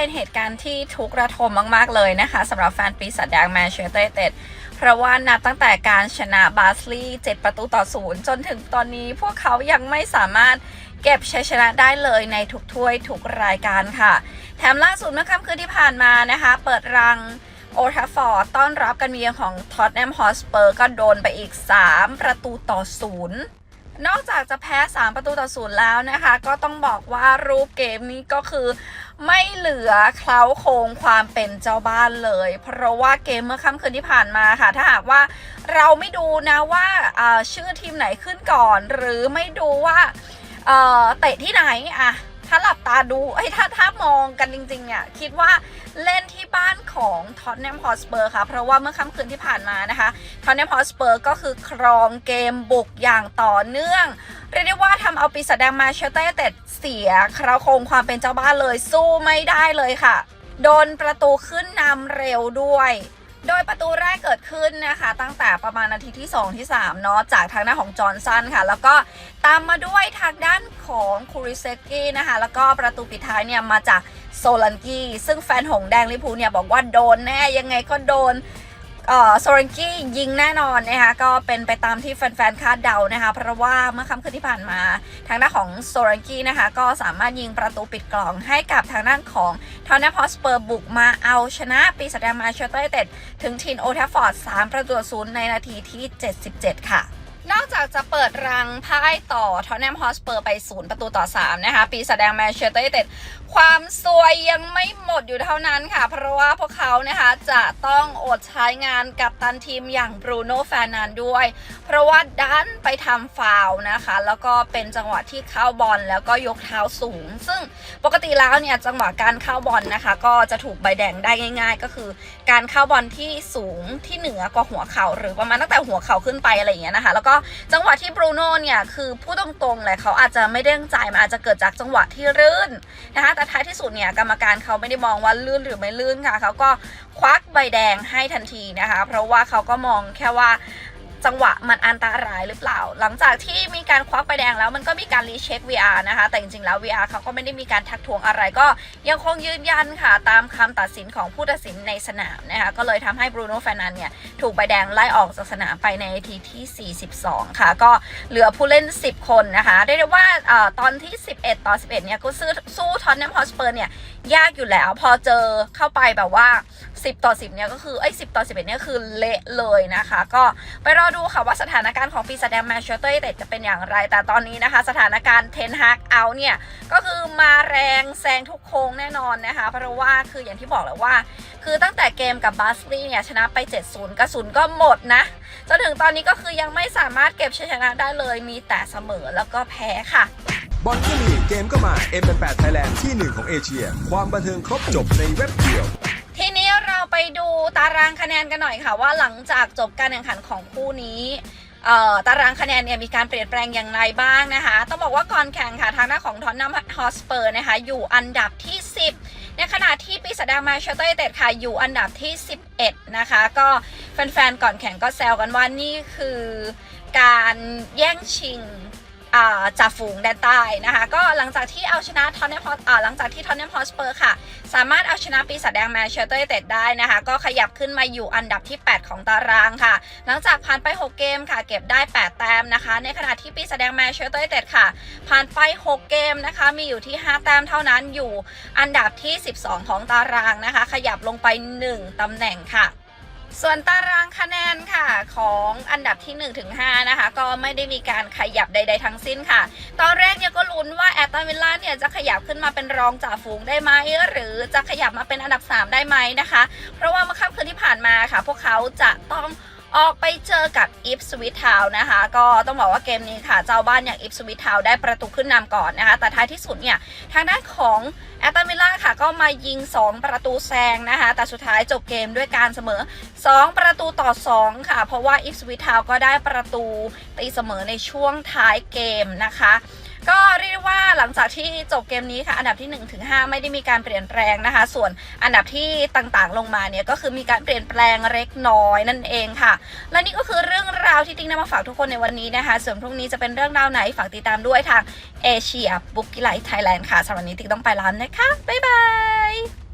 เป็นเหตุการณ์ที่ทุกระทมมาก ๆ เลยนะคะสำหรับแฟนปีศาจแดงแมนเชสเตอร์ยูไนเต็ดเพราะว่านับตั้งแต่การชนะบาสลีย์7ประตูต่อศูนย์จนถึงตอนนี้พวกเขายังไม่สามารถเก็บชัยชนะได้เลยในทุกถ้วยทุกรายการค่ะ แถมล่าสุดเมื่อค่ำคืนที่ผ่านมานะคะ เปิดรังโอทัฟฟอร์ดต้อนรับกันเมียของท็อตแนมฮอสเปอร์ก็โดนไปอีก 3 ประตูต่อศูนย์นอกจากจะแพ้ 3 ประตูต่อศูนย์แล้วนะคะ ก็ต้องบอกว่ารูปเกมนี้ก็คือ ไม่เหลือเคล้าโครงความเป็นเจ้าบ้านเลย เพราะว่าเกมเมื่อค่ำคืนที่ผ่านมาค่ะ ถ้าหากว่าเราไม่ดูนะว่าชื่อทีมไหนขึ้นก่อน หรือไม่ดูว่าเตะที่ไหนอะ ถ้าหลับตาดูเอ้ถ้าถ้ามองกันจริงๆเนี่ยคิดว่าเล่นที่บ้านของท็อตแนมฮอสเปอร์ค่ะ เพราะว่าเมื่อค่ำคืนที่ผ่านมานะคะท็อตแนมฮอสเปอร์ก็คือครองเกมบุกอย่างต่อเนื่องเรียกได้ว่าทำเอาปีศาจแดงมาเชลเตอร์เต็ดเสียคราโครงความเป็นเจ้าบ้านเลยสู้ไม่ได้เลยค่ะ โดนประตูขึ้นนำเร็วด้วย โดยประตูแรกเกิดขึ้นนะคะ ตั้งแต่ประมาณนาทีที่ 2 ที่3เนาะจากทางด้านของจอห์นสันค่ะ แล้วก็ตามมาด้วยทางด้านของคูริเซกี้นะคะ แล้วก็ประตูปิดท้ายเนี่ยมาจากโซลันกี้ซึ่งแฟนหงแดงลิพูเนี่ยบอกว่าโดนแน่ยังไงก็โดน เอ่อโซรังกี้ยิงแน่นอนนะคะก็เป็นไปตามที่แฟนๆคาดเดานะคะเพราะว่าเมื่อค่ำคืนที่ผ่านมาทางด้านของโซรังกี้นะคะก็สามารถยิงประตูปิดกล่องให้กับทางด้านของทอนนพอสเปอร์บุกมาเอาชนะปีศาจแมาเชสเตอร์ยูไนเต็ดถึงทีนโอทัฟฟอร์ด3ประตูศูนย์ในนาทีที่ 77 ค่ะ นอกจากจะเปิดรังพ่ายต่อทอนแนมฮอสเปอร์ไปศูนย์ประตูต่อ 3 นะคะ ปีศาจแดงแมนเชสเตอร์ยูไนเต็ดความสวยยังไม่หมดอยู่เท่านั้นค่ะ เพราะว่าพวกเขานะคะจะต้องอดใช้งานกับตันทีมอย่างบรูโน่แฟนันด้วย เพราะว่าดันไปทำฟาวนะคะ แล้วก็เป็นจังหวะที่เข้าบอลแล้วก็ยกเท้าสูง ซึ่งปกติแล้วเนี่ยจังหวะการเข้าบอลนะคะ ก็จะถูกใบแดงได้ง่าย ๆ ก็คือ การเข้าบอลที่สูงที่เหนือกว่าหัวเข่าหรือประมาณตั้งแต่หัวเข่าขึ้นไปอะไรอย่างเงี้ยนะคะแล้วก็จังหวะที่บรูโน่เนี่ยคือพูดตรงๆเลยเขาอาจจะไม่ได้ตั้งใจมันอาจจะเกิดจากจังหวะที่ลื่นนะคะแต่ท้ายที่สุดเนี่ยกรรมการเขาไม่ได้มองว่าลื่นหรือไม่ลื่นค่ะเขาก็ควักใบแดงให้ทันทีนะคะ เพราะว่าเขาก็มองแค่ว่า จังหวะมันอันตรายหรือเปล่า หลังจากที่มีการควักใบแดงแล้วมันก็มีการรีเช็ค VR นะคะ แต่จริงๆแล้ว VR เขาก็ไม่ได้มีการทักท้วงอะไรก็ยังคงยืนยันค่ะ ตามคำตัดสินของผู้ตัดสินในสนามนะคะ ก็เลยทำให้บรูโน่แฟรนันเนี่ยถูกใบแดงไล่ออกจากสนามไปในทีที่ 42 ค่ะ ก็เหลือผู้เล่น 10 คนนะคะเรียกได้ว่าอตอนที่ 11 ต่อ 11 เนี่ยก็สู้สู้ทอนแนมฮอสเปอร์เนี่ยยากอยู่แล้ว พอเจอเข้าไปแบบว่า 10 ต่อ 10 เนี่ยก็คือไอ้ย10ต่อ 11 เนี่ยคือเละเลยนะคะ ก็ไปรอดูค่ะว่าสถานการณ์ของปีศาจแดงแมนเชสเตอร์ยูไนเต็ดจะเป็นอย่างไร แต่ตอนนี้นะคะ สถานการณ์เทนฮากเอาเนี่ย ก็คือมาแรงแซงทุกโค้งแน่นอนนะคะ เพราะว่าคืออย่างที่บอกแล้วว่า คือตั้งแต่เกมกับบาสลีเนี่ยชนะไป 7-0 กระสุนก็หมดนะจนถึงตอนนี้ก็คือยังไม่สามารถเก็บชัยชนะได้เลยมีแต่เสมอแล้วก็แพ้ค่ะ บอลก็มีเกมก็มา M8 Thailand ที่หนึ่งของเอเชีย ความบันเทิงครบจบในเว็บเดียวทีนี้เราไปดูตารางคะแนนกันหน่อยค่ะ ว่าหลังจากจบการแข่งขันของคู่นี้ตารางคะแนนเนี่ยมีการเปลี่ยนแปลงอย่างไรบ้างนะคะ ต้องบอกว่าก่อนแข่งค่ะทางด้านของทอนนัมฮอสเปอร์นะคะอยู่อันดับที่ 10 ในขณะที่ปีศาจแดงมาเชสเตอร์เต็ดค่ะอยู่อันดับที่ 11 นะคะ ก็แฟนๆ ก่อนแข่งก็แซวกันว่านี่คือการแย่งชิง จ่าฝูงแดนใต้นะคะ ก็หลังจากที่เอาชนะทอนเนมพออหลังจากที่ทอนเนมฮอสเปอร์ค่ะ สามารถเอาชนะปีศาจแดงแมนเชสเตอร์ยูไนเต็ดได้นะคะ ก็ขยับขึ้นมาอยู่อันดับที่ 8 ของตารางค่ะ หลังจากผ่านไป 6 เกมค่ะ เก็บได้ 8 แต้มนะคะ ในขณะที่ปีศาจแดงแมนเชสเตอร์ยูไนเต็ดค่ะ ผ่านไป 6 เกมนะคะ มีอยู่ที่ 5 แต้มเท่านั้นอยู่อันดับที่ 12 ของตารางนะคะ ขยับลงไป 1ตำแหน่งค่ะ ส่วนตารางคะแนนค่ะของอันดับที่ 1 ถึง 5 นะคะ ก็ไม่ได้มีการขยับใด ๆ ทั้งสิ้นค่ะ ตอนแรกเนี่ยก็ลุ้นว่าแอตตันวิลล่าเนี่ยจะขยับขึ้นมาเป็นรองจ่าฝูงได้ไหมหรือจะขยับมาเป็นอันดับ 3 ได้ไหมนะคะ เพราะว่าเมื่อค่ำคืนที่ผ่านมาค่ะ พวกเขาจะต้อง ออกไปเจอกับอิฟสวิตทาวนะคะ ก็ต้องบอกว่าเกมนี้ค่ะ เจ้าบ้านอย่างอิฟสวิตทาวได้ประตูขึ้นนำก่อนนะคะ แต่ท้ายที่สุดเนี่ย ทางด้านของแอตตันวิลล่าค่ะ ก็มายิง 2 ประตูแซงนะคะ แต่สุดท้ายจบเกมด้วยการเสมอ 2 ประตูต่อ 2 ค่ะ เพราะว่าอิฟสวิตทาวก็ได้ประตูตีเสมอในช่วงท้ายเกมนะคะ ก็เรียกว่าหลังจากที่จบเกมนี้ค่ะ อันดับที่1ถึง5ไม่ได้มีการเปลี่ยนแปลงนะคะ ส่วนอันดับที่ต่างๆ ลงมาเนี่ยก็คือมีการเปลี่ยนแปลงเล็กน้อยนั่นเองค่ะ และนี่ก็คือเรื่องราวที่ติ๊กนำมาฝากทุกคนในวันนี้นะคะ ส่วนพรุ่งนี้จะเป็นเรื่องราวไหนฝากติดตามด้วยทางเอเชียบุ๊กกี้ไลท์ไทยแลนด์ค่ะสำหรับวันนี้ติ๊กต้องไปแล้วนะคะบ๊ายบาย